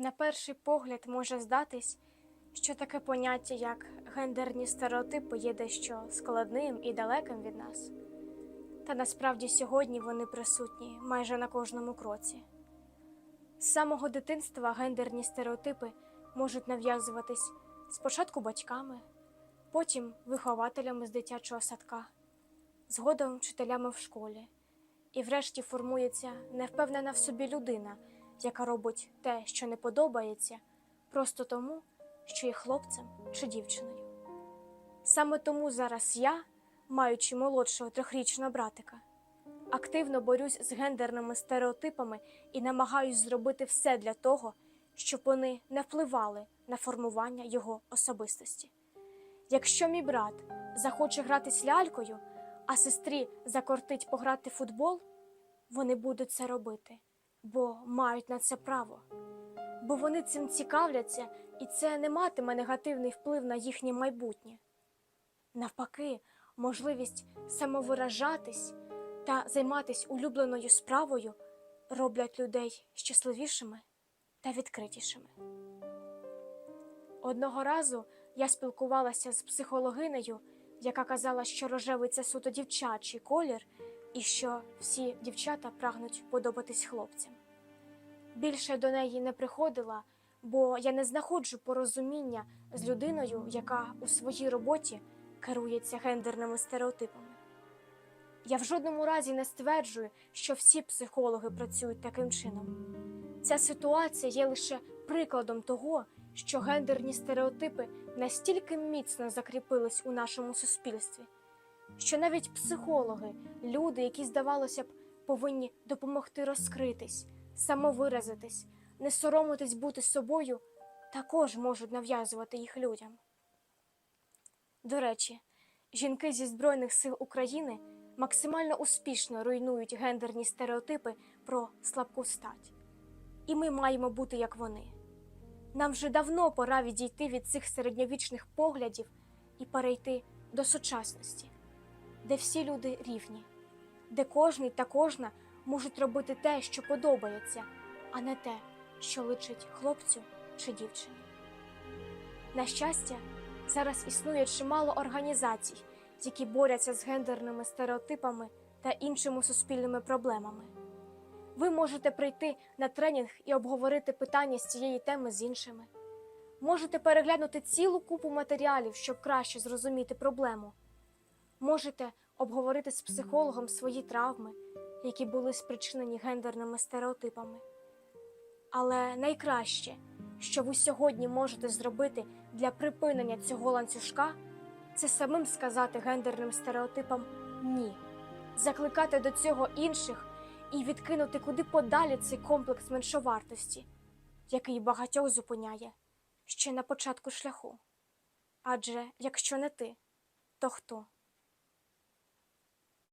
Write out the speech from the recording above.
На перший погляд може здатись, що таке поняття, як гендерні стереотипи, є дещо складним і далеким від нас. Та насправді сьогодні вони присутні майже на кожному кроці. З самого дитинства гендерні стереотипи можуть нав'язуватись спочатку батьками, потім вихователями з дитячого садка, згодом вчителями в школі, і врешті формується невпевнена в собі людина, яка робить те, що не подобається, просто тому, що є хлопцем чи дівчиною. Саме тому зараз я, маючи молодшого трьохрічного братика, активно борюсь з гендерними стереотипами і намагаюсь зробити все для того, щоб вони не впливали на формування його особистості. Якщо мій брат захоче гратись лялькою, а сестрі закортить пограти в футбол, вони будуть це робити, бо мають на це право. Бо вони цим цікавляться, і це не матиме негативний вплив на їхнє майбутнє. Навпаки, можливість самовиражатись та займатися улюбленою справою роблять людей щасливішими та відкритішими. Одного разу я спілкувалася з психологинею, яка казала, що рожевий це суто дівчачий колір, і що всі дівчата прагнуть подобатись хлопцям. Більше до неї не приходила, бо я не знаходжу порозуміння з людиною, яка у своїй роботі керується гендерними стереотипами. Я в жодному разі не стверджую, що всі психологи працюють таким чином. Ця ситуація є лише прикладом того, що гендерні стереотипи настільки міцно закріпились у нашому суспільстві, що навіть психологи, люди, які, здавалося б, повинні допомогти розкритись, самовиразитись, не соромитись бути собою, також можуть нав'язувати їх людям. До речі, жінки зі Збройних сил України максимально успішно руйнують гендерні стереотипи про слабку стать. І ми маємо бути як вони. Нам вже давно пора відійти від цих середньовічних поглядів і перейти до сучасності, де всі люди рівні, де кожний та кожна можуть робити те, що подобається, а не те, що личить хлопцю чи дівчині. На щастя, зараз існує чимало організацій, які борються з гендерними стереотипами та іншими суспільними проблемами. Ви можете прийти на тренінг і обговорити питання з цієї теми з іншими. Можете переглянути цілу купу матеріалів, щоб краще зрозуміти проблему. Можете обговорити з психологом свої травми, які були спричинені гендерними стереотипами. Але найкраще, що ви сьогодні можете зробити для припинення цього ланцюжка, це самим сказати гендерним стереотипам ні, закликати до цього інших і відкинути куди подалі цей комплекс меншовартості, який багатьох зупиняє ще на початку шляху. Адже якщо не ти, то хто?